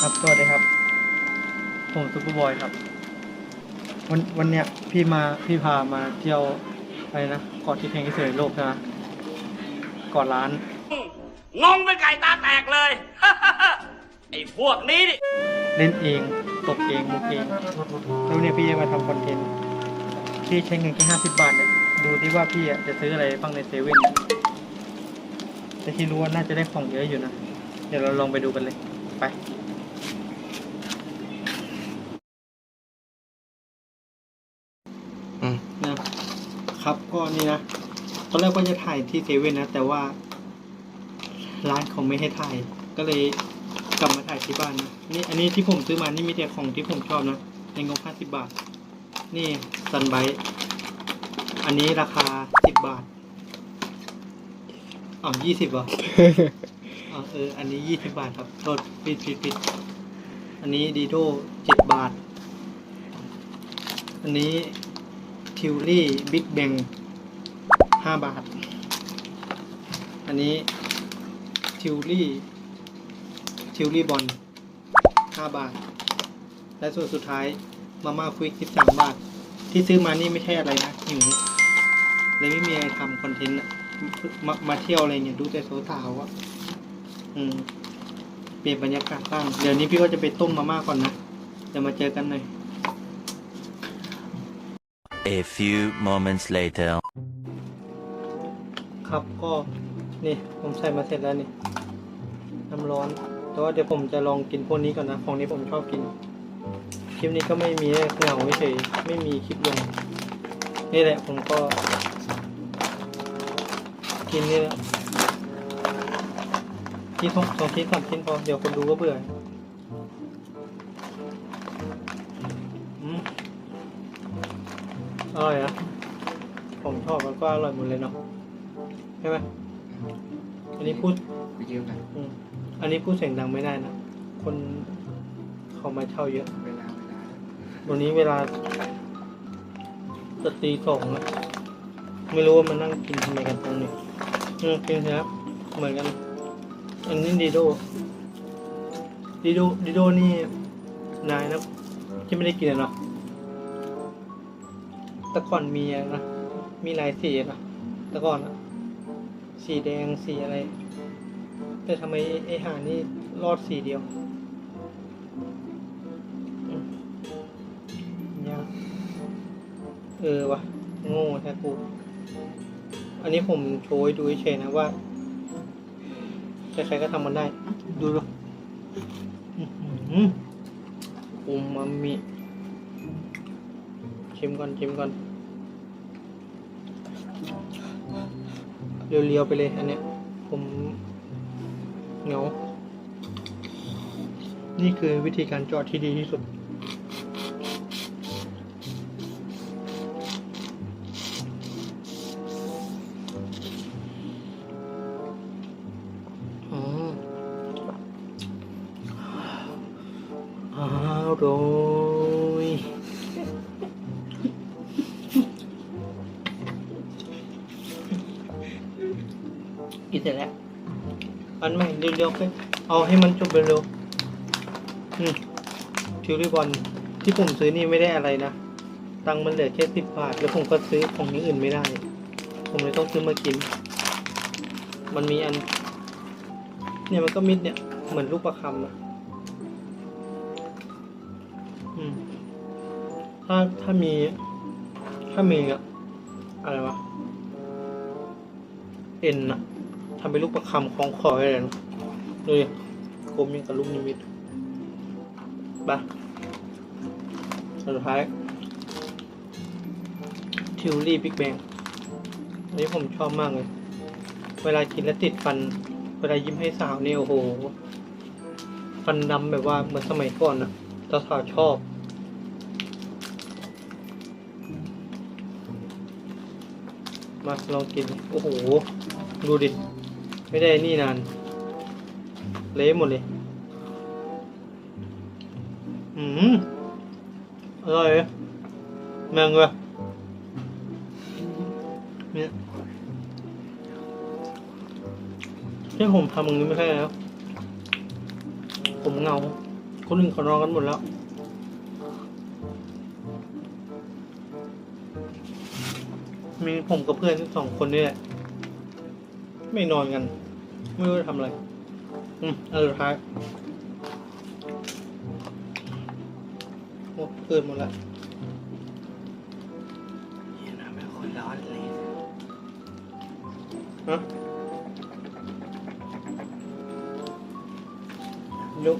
ครับสวัสดีครับ ผมซุปเปอร์บอยครับ วันวันเนี้ยพี่มาพี่พามาเที่ยวอะไรนะเกาะที่แพงที่สุดในโลกใช่ไหมเกาะล้าน งงเป็นไก่ตาแตกเลย ไอ้พวกนี้นี่เล่นเองตกเองมุกเองแล้วเนี่ยพี่จะมาทำคอนเทนต์พี่ใช้เงินแค่ห้าสิบบาทเนี่ยดูที่ว่าพี่อะจะซื้ออะไรบ้างในเซเว่นเนี่ยแต่ที่รู้ว่าน่าจะได้ของเยอะอยู่นะ เดี๋ยวเราลองไปดูกันเลย ไป อืม นะครับ ก็นี่นะ ตอนแรกว่าจะถ่ายที่เซเว่นนะ แต่ว่า ร้านเขาไม่ให้ถ่าย ก็เลยกลับมาถ่ายที่บ้านนะ นี่อันนี้ที่ผมซื้อมา นี่มีแต่ของที่ผมชอบนะ ในงบห้าสิบบาท นี่ซันไบอันนี้ราคาสิบบาทอ๋อยี่สิบเหรออ๋อเออ อันนี้ยี่สิบบาทครับโทษปิดปิดปิดอันนี้ดีโดเจ็ดบาท อันนี้ ทิวรี่บิ๊กแบงห้าบาท อันนี้ทิวรี่ทิวรี่บอลห้าบาท และส่วนสุดท้ายมาม่าควิกสิบสามบาท ที่ซื้อมานี่ไม่ใช่อะไรนะหิวเลยไม่มีอะไรทำคอนเทนต์มามาเที่ยวอะไรเนี่ยดูแต่สาวๆอะอืมเปลี่ยนบรรยากาศบ้าง เดี๋ยวนี้พี่ก็จะไปต้มมาม่าก่อนนะ เดี๋ยวมาเจอกันหน่อย A few moments later. ครับก็นี่ผมใส่มาเสร็จแล้วนี่น้ำร้อนแต่ว่าเดี๋ยวผมจะลองกินพวกนี้ก่อนนะ ของนี้ผมชอบกิน คลิปนี้ก็ไม่มีเหงาเฉยไม่มีคลิปลง นี่แหละผมก็ กินนี่แหละกินสองสองชิ้นสามชิ้นพอ เดี๋ยวคนดูก็เบื่อ อร่อยนะผมชอบแล้วก็อร่อยหมดเลยเนาะใช่ไหมอันนี้พูดไปเยอะกันอืมอันนี้พูดเสียงดังไม่ได้นะคนเขามาเช่าเยอะ เวลาเวลาวันนี้เวลาจะตีสองแล้วไม่รู้ว่ามันนั่งกินทำไมกันตรงนี้อืมกินครับเหมือนกัน อันนี้ดีโดดีโดดีโดนี่นายนะที่ไม่ได้กินอะเนาะ แต่ก่อนมีอะนะ มีหลายสีนะแต่ก่อนอะสีแดงสีอะไร แต่ทำไมไอ้หานี่รอดสีเดียวยากเออวะโง่แท้กู อันนี้ผมโชว์ให้ดูเฉยนะว่าใครๆก็ทำมันได้ ดูดูอื้อหืออูมามิ ชิมก่อนชิมก่อนเรียวๆไปเลยอันเนี้ย ผมเหงา นี่คือวิธีการจอดที่ดีที่สุดอืม เสร็จแล้วอันใหม่เร็วๆไปเอาให้มันจบเร็วๆอืมทิวริบอลที่ผมซื้อนี่ไม่ได้อะไรนะ ตังมันเหลือแค่สิบบาท แล้วผมก็ซื้อของอย่างอื่นไม่ได้ ผมเลยต้องซื้อมากิน มันมีอัน เนี่ยมันก็มิดเนี่ย เหมือนลูกประคำอะอืม ถ้าถ้ามี ถ้ามีอะอะไรวะ เอ็นอะ ทำเป็นลูกประคำคล้องคอไว้เลยนะดูดิกลมยังกับลูกนิมิตไปสุดท้ายทิวลี่บิ๊กแบงอันนี้ผมชอบมากเลย เวลากินแล้วติดฟัน เวลายิ้มให้สาวเนี่ยโอ้โห ฟันดำแบบว่าเหมือนสมัยก่อนนะตาสาวชอบมาลองกิน โอ้โห ดูดิ ไม่ได้นี่นาน เละหมดเลยอืมอร่อยเลยแมงเลยเนี่ยที่ผมทำอย่างนี้ไม่ใช่แล้ว ผมเงา คนหนึ่งเขานอนกันหมดแล้วมีผมกับเพื่อนสองคนนี่แหละ ไม่นอนกัน ไม่รู้จะทำอะไร อืมอันสุดท้ายโอ้เกินหมดแล้วเหี้ยน้ำไม่ค่อยร้อนเลยฮะยุก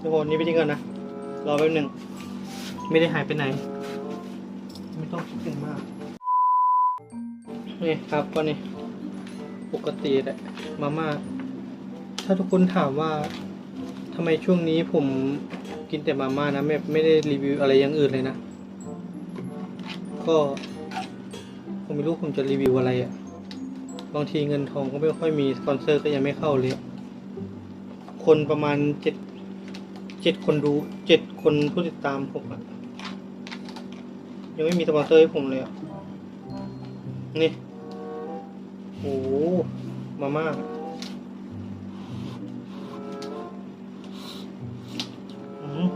ทุกคนนี่ไปทิ้งก่อนนะ รอแป๊บหนึ่ง ไม่ได้หายไปไหน ไม่ต้องคิดถึงมาก นี่ครับก็นี่ปกติแหละมาม่าถ้าทุกคนถามว่าทำไมช่วงนี้ผมกินแต่มาม่านะไม่ไม่ได้รีวิวอะไรอย่างอื่นเลยนะ ก็ผมไม่รู้ผมจะรีวิวอะไรอะ่ะบางทีเงินทองก็ไม่ค่อยมีสปอนเซอร์ก็ยังไม่เข้าเลย คนประมาณเจ็ดเจ็ดคนดูเจ็ดคนผู้ติดตามผมอะ ยังไม่มีสปอนเซอร์ให้ผมเลยอะนี่ โอ้โหมาม่าอืม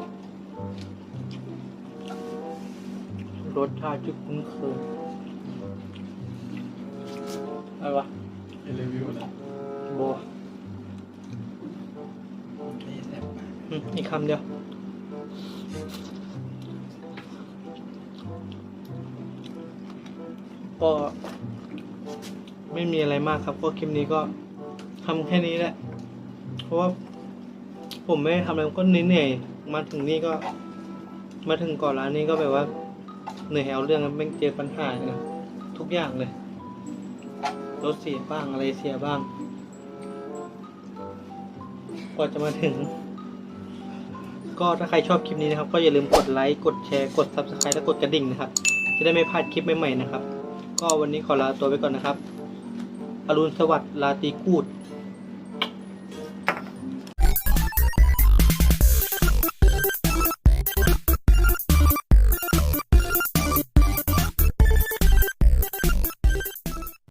รสชาติที่คุ้นเคยอะไรวะไม่รีวิวแล้วบัวไม่แซ่บมากอืมอีกคำเดียว ก็ไม่มีอะไรมากครับ ก็คลิปนี้ก็ทำแค่นี้แหละ เพราะว่าผมไม่ได้ทำอะไรก็เหนื่อยมาถึงนี่ก็ มาถึงก่อนร้านนี้ก็แบบว่าเหนื่อยเอาเรื่องแล้วแม่งเจอปัญหาเนี่ยทุกอย่างเลยรถเสียบ้างอะไรเสียบ้างกว่าจะมาถึง ก็ถ้าใครชอบคลิปนี้นะครับ ก็อย่าลืมกดไลค์กดแชร์กด subscribe และกดกระดิ่งนะครับ จะได้ไม่พลาดคลิปใหม่ๆนะครับ ก็วันนี้ขอลาตัวไปก่อนนะครับ อรุณสวัสดิ์ลาตรีกูด